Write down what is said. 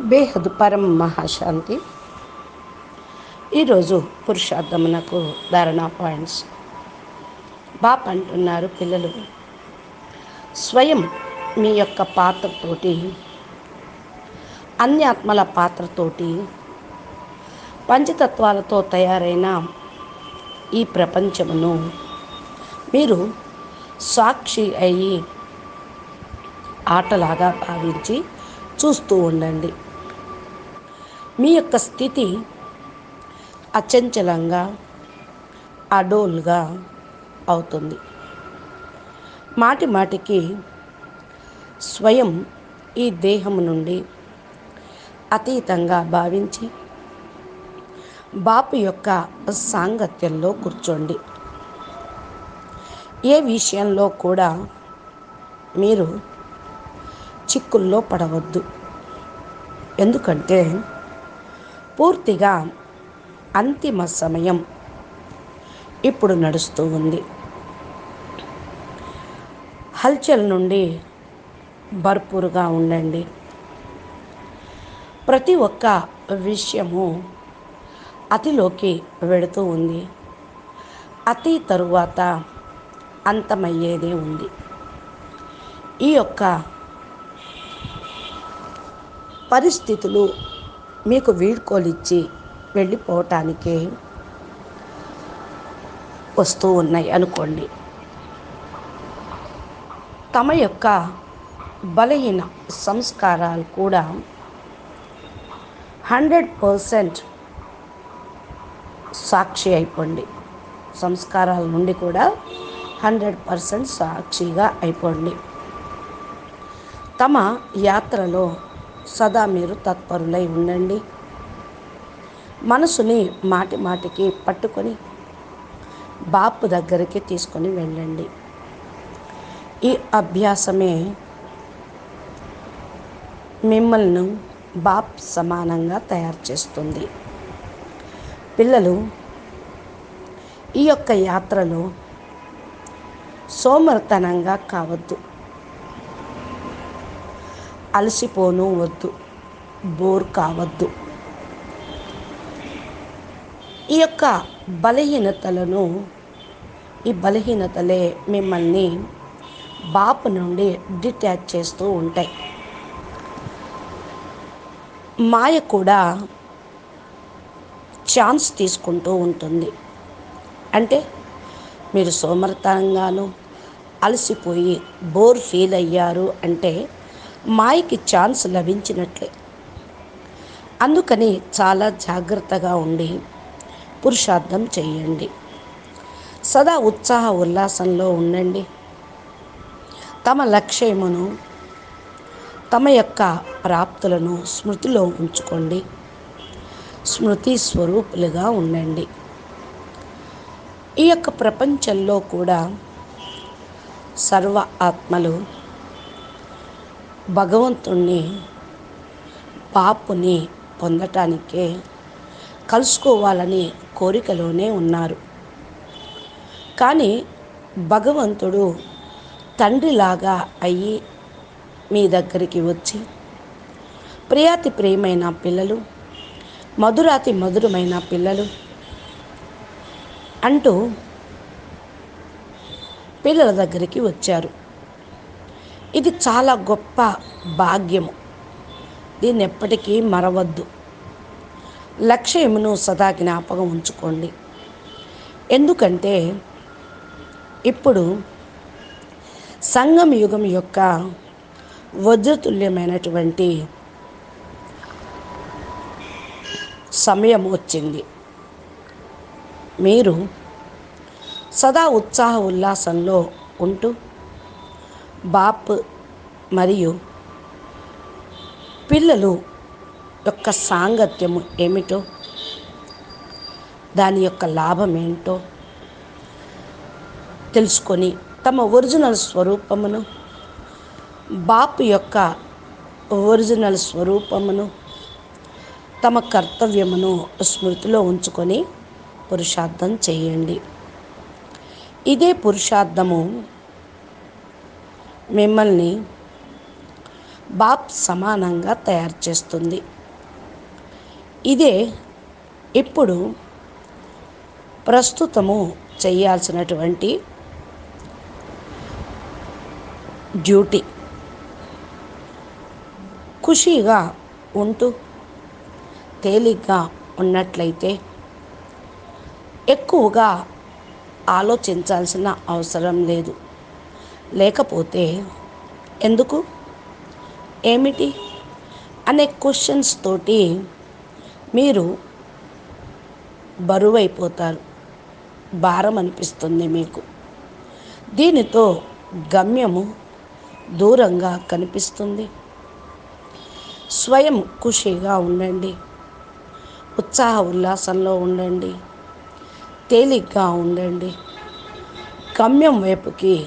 బేహద్ పరం మహాశాంతి. ఈరోజు పురుషార్థమునకు ధారణ పాయింట్స్. బాప్ అంటున్నారు పిల్లలు స్వయం మీ యొక్క పాత్రతోటి అన్యాత్మల పాత్రతోటి పంచతత్వాలతో తయారైన ఈ ప్రపంచమును మీరు సాక్షి అయ్యి ఆటలాగా భావించి చూస్తూ ఉండండి. మీ యొక్క స్థితి అచంచలంగా అడోల్గా అవుతుంది. మాటి మాటికి స్వయం ఈ దేహం నుండి అతీతంగా భావించి బాపు యొక్క సాంగత్యంలో కూర్చోండి. ఏ విషయంలో కూడా మీరు చిక్కుల్లో పడవద్దు. ఎందుకంటే పూర్తిగా అంతిమ సమయం ఇప్పుడు నడుస్తూ ఉంది. హల్చల్ నుండి భర్పూరుగా ఉండండి. ప్రతి ఒక్క విషయము అతిలోకి వెళుతూ ఉంది. అతి తరువాత అంతమయ్యేదే ఉంది. ఈ యొక్క పరిస్థితులు మీకు వీడ్కోలిచ్చి వెళ్ళిపోవటానికి వస్తూ ఉన్నాయి అనుకోండి. తమ యొక్క బలహీన సంస్కారాలు కూడా హండ్రెడ్ పర్సెంట్ సాక్షి అయిపోండి. సంస్కారాల నుండి కూడా హండ్రెడ్ పర్సెంట్ సాక్షిగా అయిపోండి. తమ యాత్రలో సదా మీరు తత్పరులై ఉండండి. మనసుని మాటి మాటికి పట్టుకొని బాపు దగ్గరికి తీసుకొని వెళ్ళండి. ఈ అభ్యాసమే మిమ్మల్ని బాప్ సమానంగా తయారు చేస్తుంది. పిల్లలు ఈ యొక్క యాత్రలో సోమర్తనంగా కావద్దు. అలసిపోను వద్దు బోర్ కావద్దు. ఈ యొక్క బలహీనతలను ఈ బలహీనతలే మిమ్మల్ని బాపు నుండి డిటాచ్ చేస్తూ ఉంటాయి. మాయ కూడా ఛాన్స్ తీసుకుంటూ ఉంటుంది. అంటే మీరు సోమర్తనంగాను అలసిపోయి బోర్ ఫీల్ అయ్యారు అంటే మాయకి ఛాన్స్ లభించినట్లే. అందుకని చాలా జాగ్రత్తగా ఉండి పురుషార్థం చేయండి సదా ఉత్సాహ ఉల్లాసంలో ఉండండి. తమ లక్ష్యమును తమ యొక్క ప్రాప్తులను స్మృతిలో ఉంచుకోండి. స్మృతి స్వరూపులుగా ఉండండి. ఈ యొక్క ప్రపంచంలో కూడా సర్వ ఆత్మలు భగవంతుణ్ణి పాపుని పొందటానికే కలుసుకోవాలని కోరికలోనే ఉన్నారు. కానీ భగవంతుడు తండ్రిలాగా అయ్యి మీ దగ్గరికి వచ్చి ప్రియాతి ప్రియమైన పిల్లలు మధురాతి మధురమైన పిల్లలు అంటూ పిల్లల దగ్గరికి వచ్చారు. ఇది చాలా గొప్ప భాగ్యము. దీన్ని ఎప్పటికీ మరవద్దు. లక్ష్యమును సదా జ్ఞాపకం ఉంచుకోండి. ఎందుకంటే ఇప్పుడు సంగం యుగం యొక్క వజ్రతుల్యమైనటువంటి సమయం వచ్చింది. మీరు సదా ఉత్సాహ ఉల్లాసంలో ఉంటూ బాప్ మరియు పిల్లలు యొక్క సాంగత్యము ఏమిటో దాని యొక్క లాభం ఏంటో తెలుసుకొని తమ ఒరిజినల్ స్వరూపమును బాప్ యొక్క ఒరిజినల్ స్వరూపమును తమ కర్తవ్యమును స్మృతిలో ఉంచుకొని పురుషార్థం చేయండి. ఇదే పురుషార్థము మిమ్మల్ని బాప్ సమానంగా తయారు చేస్తుంది. ఇదే ఇప్పుడు ప్రస్తుతము చేయాల్సినటువంటి డ్యూటీ. ఖుషీగా ఉంటూ తేలిగ్గా ఉన్నట్లయితే ఎక్కువగా ఆలోచించాల్సిన అవసరం లేదు. లేకపోతే ఎందుకు? ఏమిటి? అనే క్వశ్చన్స్ తోటి మీరు బరువైపోతారు. భారం అనిపిస్తుంది మీకు. దీనితో గమ్యము దూరంగా కనిపిస్తుంది. స్వయం ఖుషిగా ఉండండి. ఉత్సాహ ఉల్లాసంలో ఉండండి. తేలిగ్గా ఉండండి. గమ్యం వైపుకి